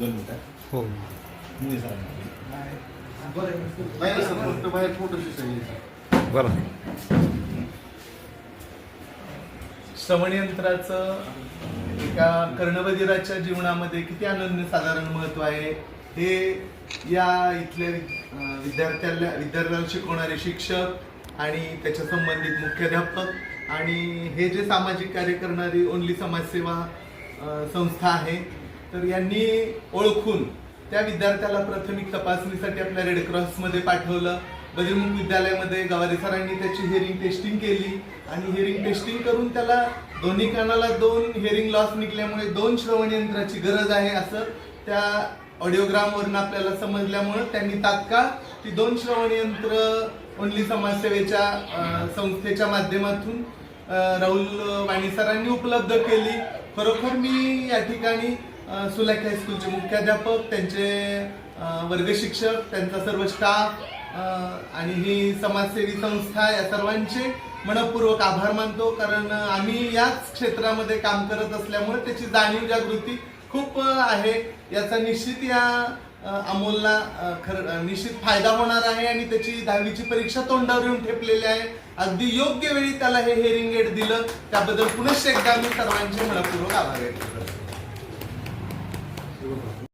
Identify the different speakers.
Speaker 1: दोन मिनिटं.
Speaker 2: हो.
Speaker 1: मी.
Speaker 3: बाहेर फोटो
Speaker 2: बरं.
Speaker 4: श्रवण यंत्राचं एका कर्णबधिराच्या जीवनामध्ये किती अनन्य साधारण महत्त्व आहे? हे या इथल्या विद्यार्थ्याला विद्यार्थ्याला शिकवणारे शिक्षक आणि त्याच्या संबंधित मुख्याध्यापक आणि हे जे सामाजिक कार्य करणारी ओनली समाजसेवा संस्था आहे तर यांनी ओळखून त्या विद्यार्थ्याला प्राथमिक तपासणीसाठी आपल्या रेडक्रॉसमध्ये पाठवलं. बजरंग विद्यालयामध्ये गवारे सरांनी त्याची हिअरिंग टेस्टिंग केली आणि हिअरिंग टेस्टिंग करून त्याला दोन्ही कानाला दोन हिअरिंग लॉस निघल्यामुळे दोन श्रवण यंत्राची गरज आहे असं त्या ऑडिओग्रामवरून आपल्याला समजल्यामुळं त्यांनी तात्काळ ती दोन श्रवण यंत्र ओनली समाजसेवेच्या संस्थेच्या माध्यमातून राहुल वाणी सरांनी उपलब्ध केली. खरोखर मी या ठिकाणी सुलाख हायस्कूलचे मुख्याध्यापक त्यांचे वर्ग शिक्षक त्यांचा सर्व स्टाफ आणि ही समाजसेवी संस्था या सर्वांचे मनपूर्वक आभार मानतो. कारण आम्ही याच क्षेत्रामध्ये काम करत असल्यामुळे त्याची जाणीव जागृती खूप आहे. याचा निश्चित या अमोलला खर निश्चित फायदा होणार आहे आणि त्याची दहावीची परीक्षा तोंडावर येऊन ठेपलेली आहे. अगदी योग्य वेळी त्याला हे हेअरिंग एड दिलं. त्याबद्दल पुनश्च एकदा मी सर्वांचे मनपूर्वक आभार व्यक्त करतो. 읽어보세요.